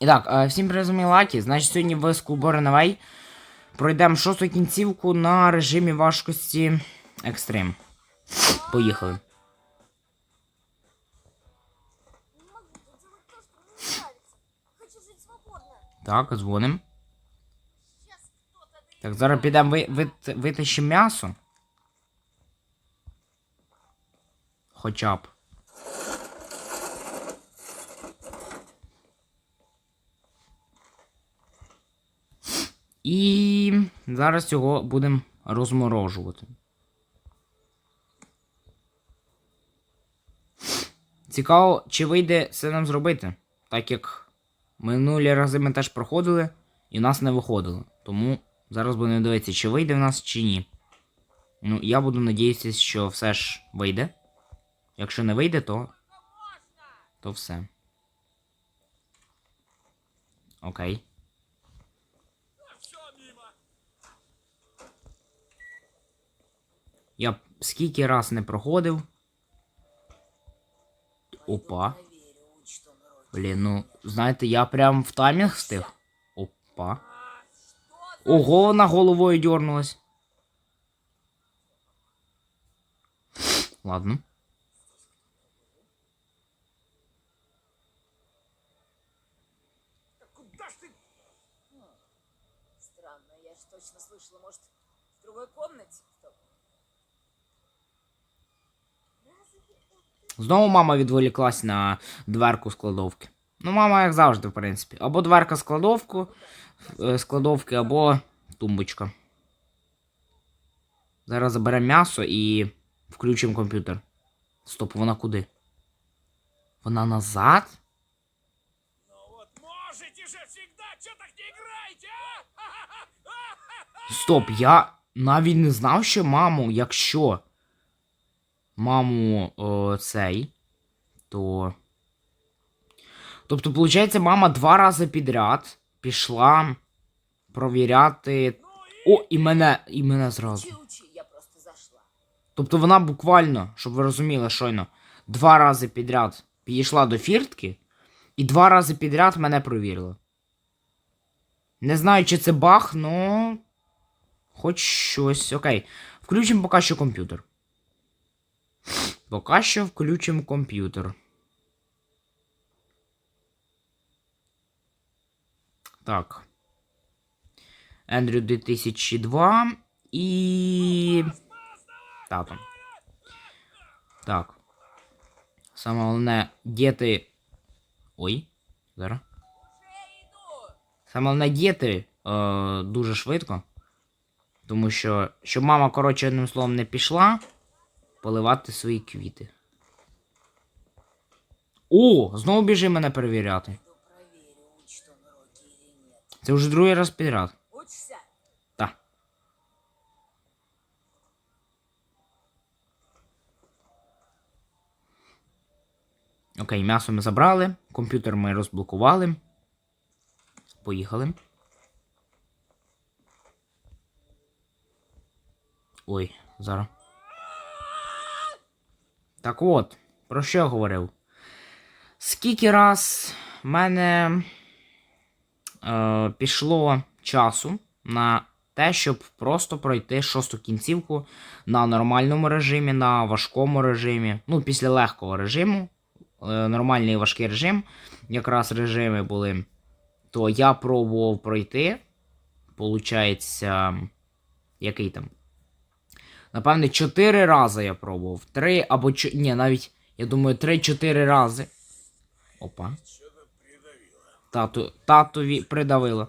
І так, е, всім вами Лакі. Значить, сьогодні в Ренавей пройдемо шосту кінцівку на режимі важкості Екстрим. Поїхали. Так, дзвоним. Так, зараз підемо ви, ви, витащимо м'ясо. Хоча б. І зараз його будемо розморожувати. Цікаво, чи вийде це нам зробити, так як минулі рази ми теж проходили і в нас не виходило. Тому зараз будемо дивитися, чи вийде в нас, чи ні. Ну, я буду надіятися, що все ж вийде. Якщо не вийде, то. То все. Окей. Я скільки раз не проходив. Опа. Блін, ну, знаєте, я прям в таймінг встиг. Опа. Ого, вона головою дернулась. Ладно. Странно, я точно слышала, может, в другой комнате Знову мама відволіклась на дверку складовки. Ну, мама, як завжди, в принципі. Або дверка складовку, е, складовки, або тумбочка. Зараз заберемо м'ясо і включимо комп'ютер. Стоп, вона куди? Вона назад? Ну вот можете же всегда, что так не играете, а? Стоп, я навіть не знав, що маму, якщо маму о, цей, то. Тобто, виходить, мама два рази підряд пішла провіряти. О, і мене, і мене зразу. Тобто вона буквально, щоб ви розуміли, щойно, два рази підряд підійшла до фіртки і два рази підряд мене провірила. Не знаю, чи це баг, но. Хоч щось. Окей. Включимо поки що комп'ютер. Поки що включимо комп'ютер. Так. Ендрю 2002 і. Тато. Так. Саме головне діти. Ой. Зараз. Саме головне діти е, дуже швидко. Тому що, щоб мама, коротше, одним словом, не пішла поливати свої квіти. О! Знову біжи мене перевіряти. Це вже другий раз підряд. Так. Окей, м'ясо ми забрали, комп'ютер ми розблокували. Поїхали. Ой, зараз. Так от, про що я говорив? Скільки раз в мене е, пішло часу на те, щоб просто пройти шосту кінцівку на нормальному режимі, на важкому режимі. Ну, після легкого режиму. е, Нормальний важкий режим. Якраз режими були. То я пробував пройти. Получається. Який там? Напевне, 4 рази я пробував. 3 або 4. Ні, навіть, я думаю, 3-4 рази. Опа. Тату, татові придавило.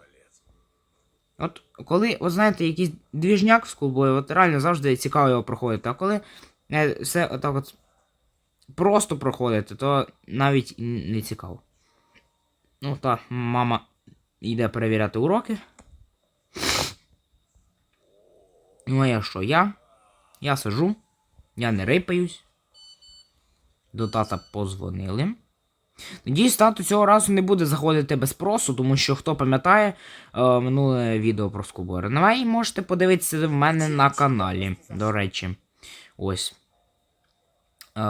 От коли, от знаєте, якийсь двіжняк з клубою, от реально завжди цікаво його проходити. А коли е, все отак от просто проходити, то навіть не цікаво. Ну та мама йде перевіряти уроки. Ну, а я що? Я? Я сижу, я не рипаюсь. До тата позвонили. Надіюсь, тату цього разу не буде заходити без спросу, тому що хто пам'ятає е, минуле відео про скубу РНВ, можете подивитися в мене на каналі. До речі. Ось. Е,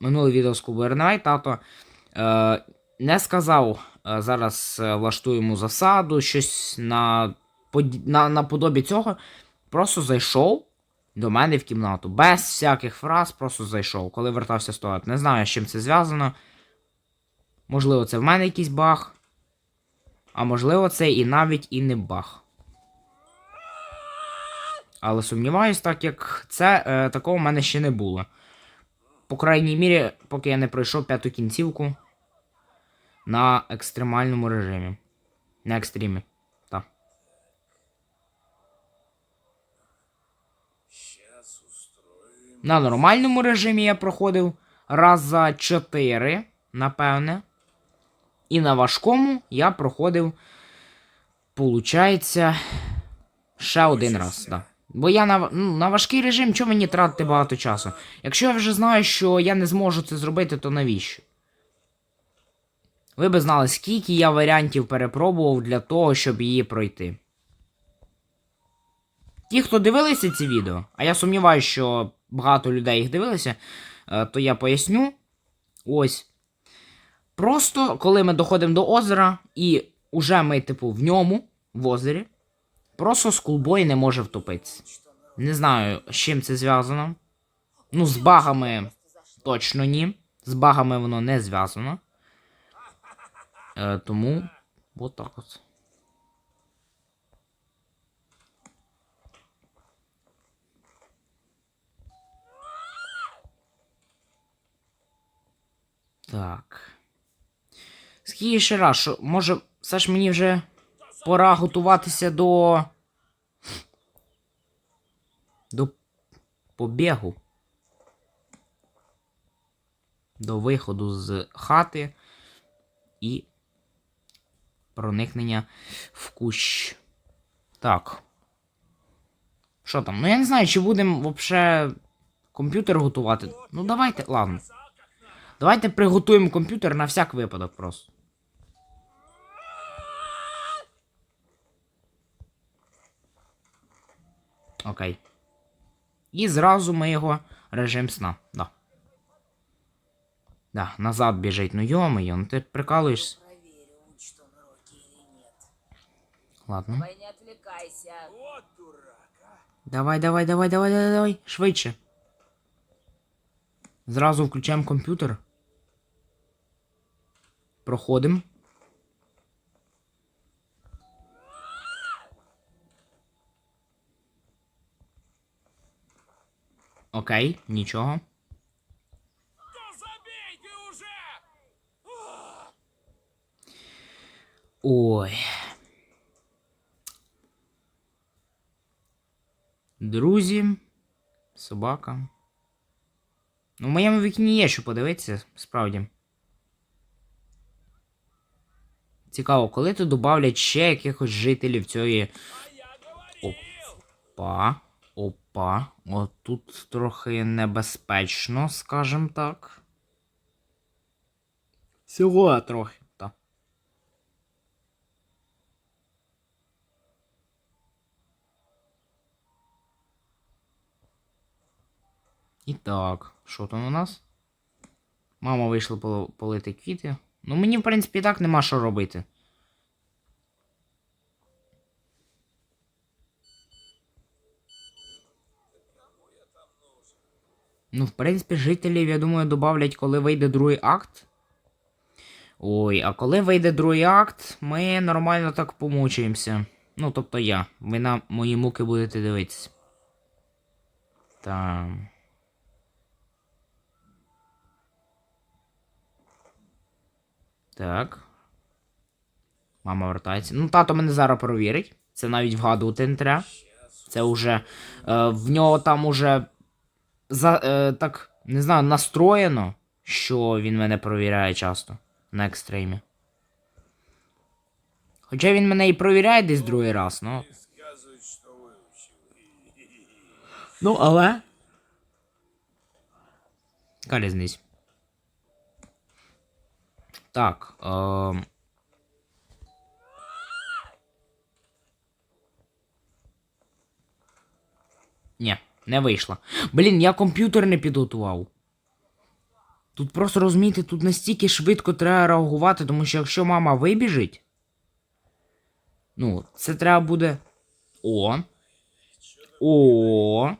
минуле відео з клубу РНВ, тато е, не сказав е, зараз е, влаштуємо засаду, щось на, на, наподобі цього. Просто зайшов до мене в кімнату. Без всяких фраз, просто зайшов, коли вертався з туалету. Не знаю, з чим це зв'язано. Можливо, це в мене якийсь баг. А можливо, це і навіть і не баг. Але сумніваюсь, так як це е, такого в мене ще не було. По крайній мірі, поки я не пройшов п'яту кінцівку на екстремальному режимі. На екстримі. На нормальному режимі я проходив раз за 4, напевне. І на важкому я проходив, получається, ще один раз. Да. Бо я на, ну, на важкий режим, чого мені тратити багато часу? Якщо я вже знаю, що я не зможу це зробити, то навіщо? Ви би знали, скільки я варіантів перепробував для того, щоб її пройти. Ті, хто дивилися ці відео, а я сумніваюся, що багато людей їх дивилися, е, то я поясню. Ось. Просто коли ми доходимо до озера, і уже ми, типу, в ньому, в озері, просто скулбой не може втопитися. Не знаю, з чим це зв'язано. Ну, з багами точно ні. З багами воно не зв'язано. Е, тому, от так от. Так. Скільки ще раз, що, може, все ж мені вже пора готуватися до. До побігу. До виходу з хати і проникнення в кущ. Так. Що там? Ну я не знаю, чи будемо взагалі комп'ютер готувати. Ну давайте, ладно. Давайте приготуємо комп'ютер на всяк випадок просто. Окей. І зразу ми його режим сна. Да. Да, назад біжить. Ну йо-моє, ну ти прикалуєшся. Проверю, учит он уроки или нет. Ладно. Давай не отвлекайся. Вот дурак, а. Давай, давай, давай, давай, давай, давай. Швидше. Зразу включаємо комп'ютер. Проходимо. Окей, нічого. Ой. Друзі. Собака. Ну, в моєму вікні є що подивитися, справді. Цікаво, коли тут добавлять ще якихось жителів цієї. Опа. Опа. От тут трохи небезпечно, скажем так. Всього трохи. І так, що там у нас? Мама вийшла пол- полити квіти. Ну, мені, в принципі, і так нема що робити. Ну, в принципі, жителів, я думаю, добавлять, коли вийде другий акт. Ой, а коли вийде другий акт, ми нормально так помучаємося. Ну, тобто я. Ви на мої муки будете дивитися. Там. Так. Мама вертається. Ну, тато мене зараз провірить. Це навіть вгадувати не треба. Це вже. Е, в нього там уже. За, е, так, не знаю, настроєно, що він мене провіряє часто на екстремі. Хоча він мене і провіряє десь другий раз, ну. Ну, але. Яка різниця? Так. Е... Ні, не вийшло. Блін, я комп'ютер не підготував. Тут просто розумієте, тут настільки швидко треба реагувати, тому що якщо мама вибіжить. Ну, це треба буде. О. О.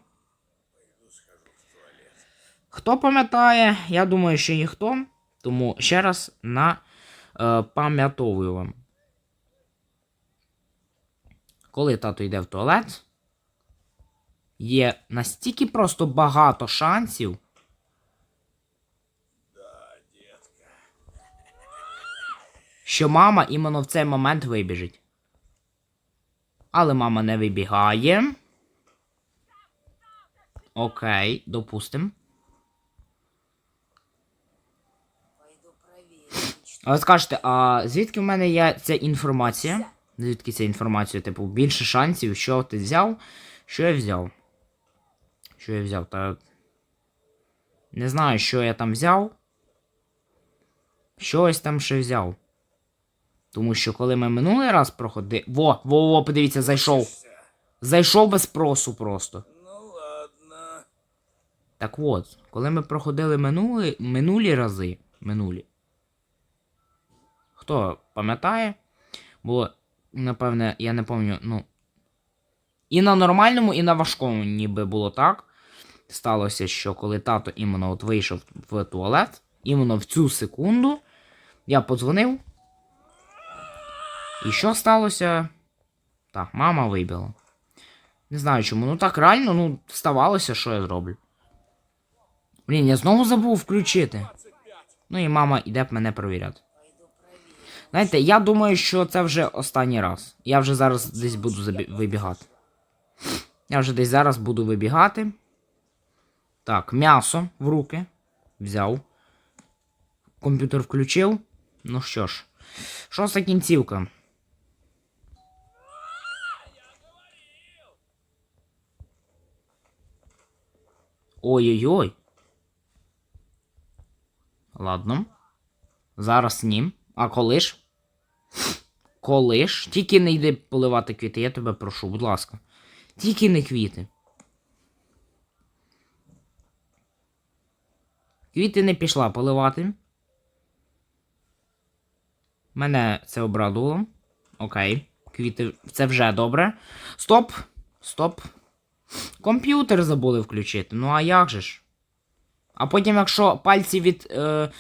Хто пам'ятає? Я думаю, що ніхто. Тому ще раз е, пам'ятовую вам. Коли тато йде в туалет, є настільки просто багато шансів. Що мама іменно в цей момент вибіжить. Але мама не вибігає. Окей, допустим. А ви скажете, а звідки в мене є ця інформація? Звідки ця інформація? Типу, більше шансів, що ти взяв? Що я взяв? Що я взяв? Та. Не знаю, що я там взяв. Щось там ще взяв. Тому що коли ми минулий раз проходили. Во, во, во, подивіться, зайшов. Зайшов без спросу просто. Ну ладно. Так от, коли ми проходили минулі, минулі рази. Минулі. Хто пам'ятає? Було, напевне, я не пам'ятаю, ну. І на нормальному, і на важкому ніби було так. Сталося, що коли тато іменно от вийшов в туалет, іменно в цю секунду, я подзвонив. І що сталося? Так, мама вибіла. Не знаю чому. Ну так реально, ну, ставалося, що я зроблю. Блін, я знову забув включити. Ну і мама йде б мене провіряти. Знаєте, я думаю, що це вже останній раз. Я вже зараз десь буду вибігати. Я вже десь зараз буду вибігати. Так, м'ясо в руки. Взяв. Комп'ютер включив. Ну що ж. Шоста кінцівка. Ой-ой-ой. Ладно. Зараз ні. А коли ж? Коли ж? Тільки не йди поливати квіти, я тебе прошу, будь ласка. Тільки не квіти. Квіти не пішла поливати. Мене це обрадувало. Окей. Квіти. Це вже добре. Стоп! Стоп. Комп'ютер забули включити. Ну а як же ж? А потім, якщо пальці від е,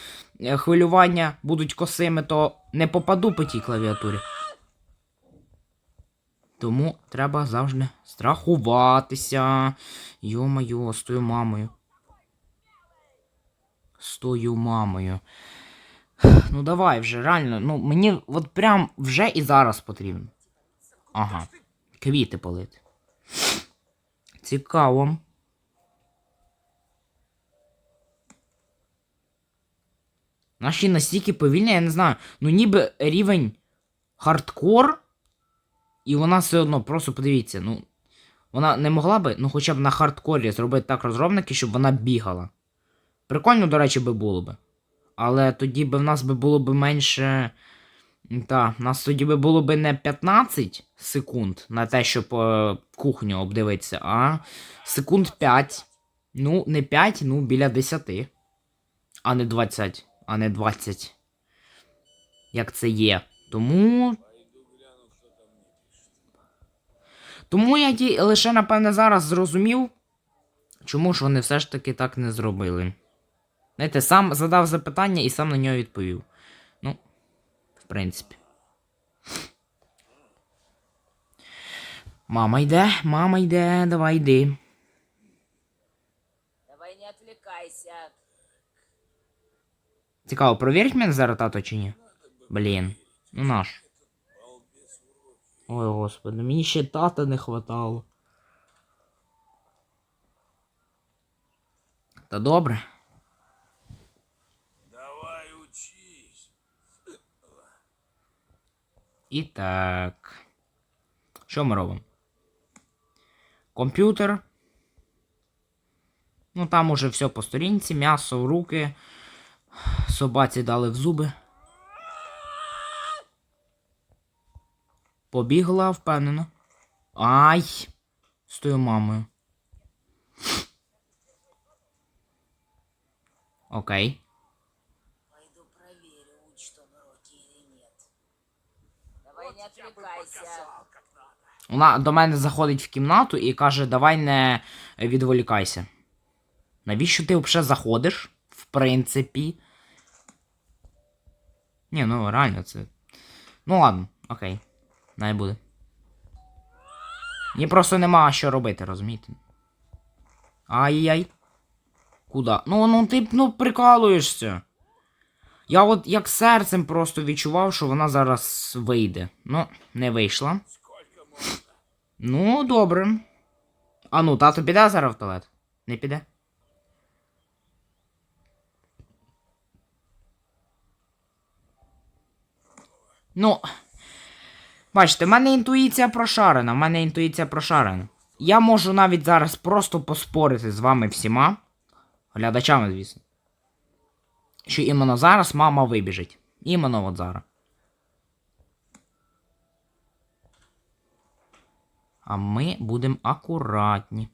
хвилювання будуть косими, то не попаду по тій клавіатурі. Тому треба завжди страхуватися. Йо-моє, з тою мамою. З тою мамою. Ну давай вже, реально, ну мені от прям вже і зараз потрібно. Ага. Квіти полити. Цікаво. Наші настільки повільні, я не знаю. Ну ніби рівень хардкор, і вона все одно, просто подивіться, ну. Вона не могла би, ну хоча б на хардкорі зробити так розробники, щоб вона бігала. Прикольно, до речі, би було би. Але тоді би в нас би було б менше. Та, в нас тоді би було б не 15 секунд на те, щоб е, кухню обдивитися, а секунд 5. Ну, не 5, ну біля 10. А не 20, а не 20. Як це є. Тому. Тому я лише, напевне, зараз зрозумів, чому ж вони все ж таки так не зробили. Знаєте, сам задав запитання і сам на нього відповів. Ну, в принципі. Мама йде, мама йде, давай йди. Давай не отвлекайся. Цікаво, провірить мене зараз тато чи ні? Блін. Ну наш. Ой, господи, мені ще тата не хватало. Та добре. Давай учись. І так. Що ми робимо? Комп'ютер. Ну там уже все по сторінці, м'ясо в руки. Собаці дали в зуби. Побігла, впевнено. Ай! З тою мамою. Окей. Пойду проверю, учат он уроки или нет. Давай не отвлекайся. Вона до мене заходить в кімнату і каже, давай не відволікайся. Навіщо ти взагалі заходиш? Принципі. Ні, ну реально це. Ну ладно, окей. Най буде. Мені просто нема що робити, розумієте? Ай-яй. Куда? Ну, ну ти ну прикалуєшся. Я от як серцем просто відчував, що вона зараз вийде. Ну, не вийшла. Ну, добре. А ну, тато піде зараз в туалет? Не піде? Ну. Бачите, в мене інтуїція прошарена, в мене інтуїція прошарена. Я можу навіть зараз просто поспорити з вами всіма. Глядачами, звісно. Що іменно зараз мама вибіжить. Іменно от зараз. А ми будемо акуратні.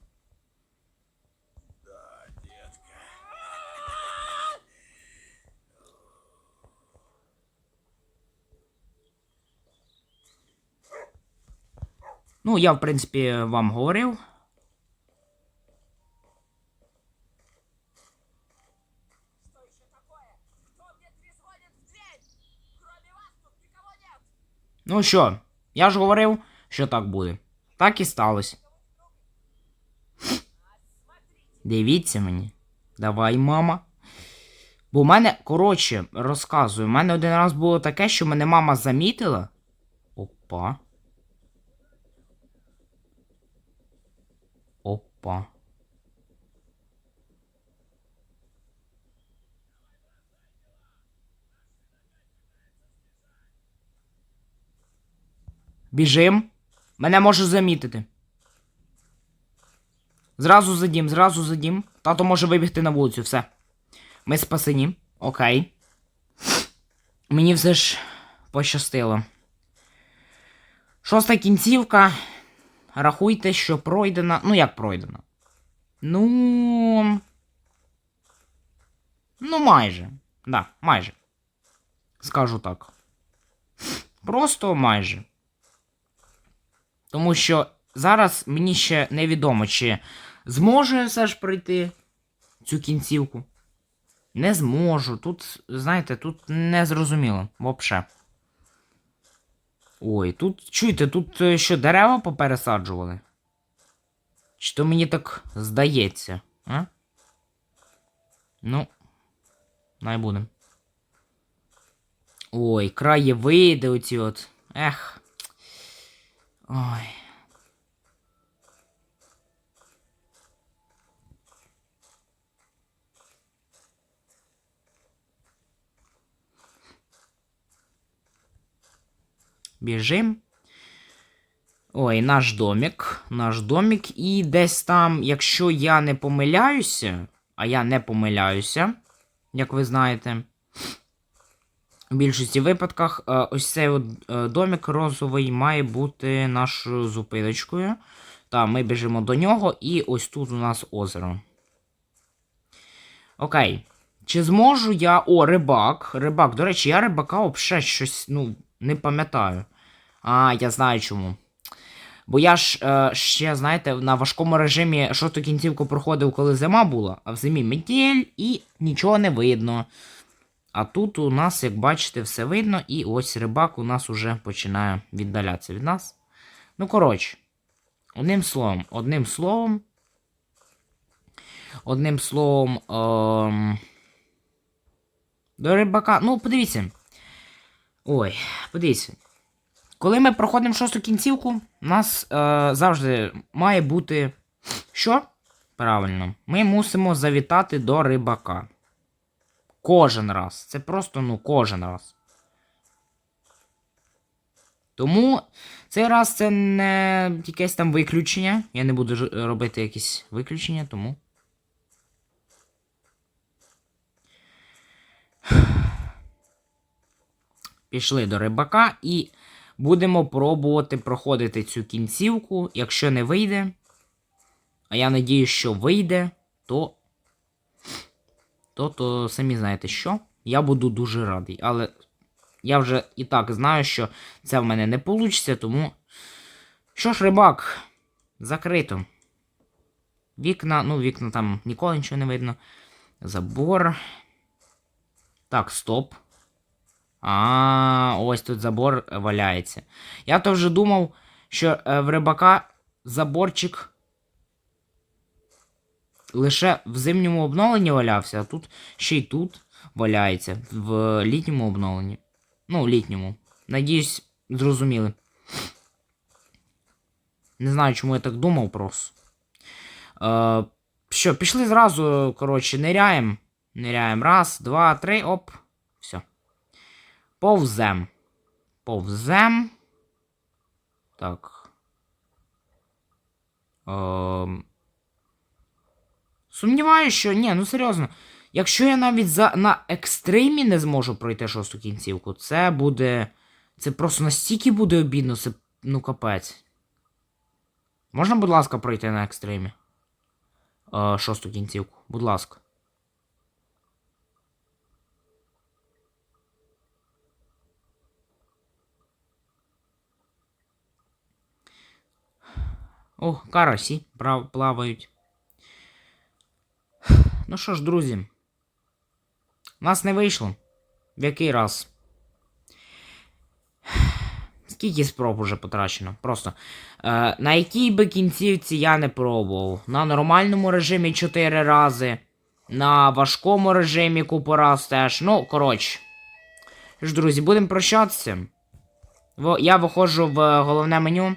Ну, я, в принципі, вам говорив. В. Ну що, я ж говорив, що так буде. Так і сталося. Дивіться мені. Давай, мама. Бо в мене, коротше, розказую, у мене один раз було таке, що мене мама замітила. Опа. Опа. Біжим. Мене може замітити. Зразу за дім, зразу за дім. Тато може вибігти на вулицю, все. Ми спасені. Окей. Мені все ж пощастило. Шоста кінцівка. Рахуйте, що пройдена. Ну, як пройдена? Ну. Ну, майже. Да, майже. Скажу так. Просто майже. Тому що зараз мені ще невідомо, чи зможу я все ж пройти цю кінцівку. Не зможу. Тут, знаєте, тут не зрозуміло. Вообще. Ой, тут, чуєте, тут е, що дерева попересаджували? Чи то мені так здається, а? Ну, най будем. Ой, краєвиди оці от. Ех. Ой. Біжим. Ой, наш домик. Наш домик. І десь там, якщо я не помиляюся, а я не помиляюся, як ви знаєте. В більшості випадках е, ось цей от е, домик розовий має бути нашою зупиночкою. Та, ми біжимо до нього, і ось тут у нас озеро. Окей. Чи зможу я. О, рибак. Рибак. До речі, я рибака взагалі щось, ну, не пам'ятаю. А, я знаю чому. Бо я ж е, ще, знаєте, на важкому режимі шосту кінцівку проходив, коли зима була, а в зимі метель і нічого не видно. А тут у нас, як бачите, все видно, і ось рибак у нас уже починає віддалятися від нас. Ну, коротше, одним словом, одним словом. Одним словом. Ем... До рибака. Ну, подивіться. Ой, подивіться. Коли ми проходимо шосту кінцівку, у нас е, завжди має бути. Що? Правильно, ми мусимо завітати до рибака. Кожен раз. Це просто, ну, кожен раз. Тому цей раз це не якесь там виключення. Я не буду робити якісь виключення, тому. Пішли до рибака і будемо пробувати проходити цю кінцівку. Якщо не вийде, а я надію, що вийде, то. То, то самі знаєте що. Я буду дуже радий. Але я вже і так знаю, що це в мене не вийде, тому. Що ж, рибак, закрито. Вікна, ну, вікна там ніколи нічого не видно. Забор. Так, стоп. А, ось тут забор валяється. Я то вже думав, що е, в рибака заборчик лише в зимньому обновленні валявся, а тут ще й тут валяється в літньому обновленні. Ну, літньому. Надіюсь, зрозуміли. Не знаю, чому я так думав просто. Е, що, пішли зразу, коротше, ниряємо. Ниряємо. Раз, два, три, оп. Повзем. Повзем. Так. Ем... Сумніваюся, що. Ні, ну серйозно. Якщо я навіть за... на екстримі не зможу пройти шосту кінцівку, це буде. Це просто настільки буде обідно, це. Ну капець. Можна, будь ласка, пройти на екстримі? Е, шосту кінцівку. Будь ласка. О, карасі плавають. Ну що ж, друзі. У нас не вийшло. В який раз? Скільки спроб уже потрачено? Просто. Е, на якій би кінцівці я не пробував. На нормальному режимі 4 рази. На важкому режимі купу раз теж. Ну, коротше. Ж, друзі, будемо прощатися. Я виходжу в головне меню.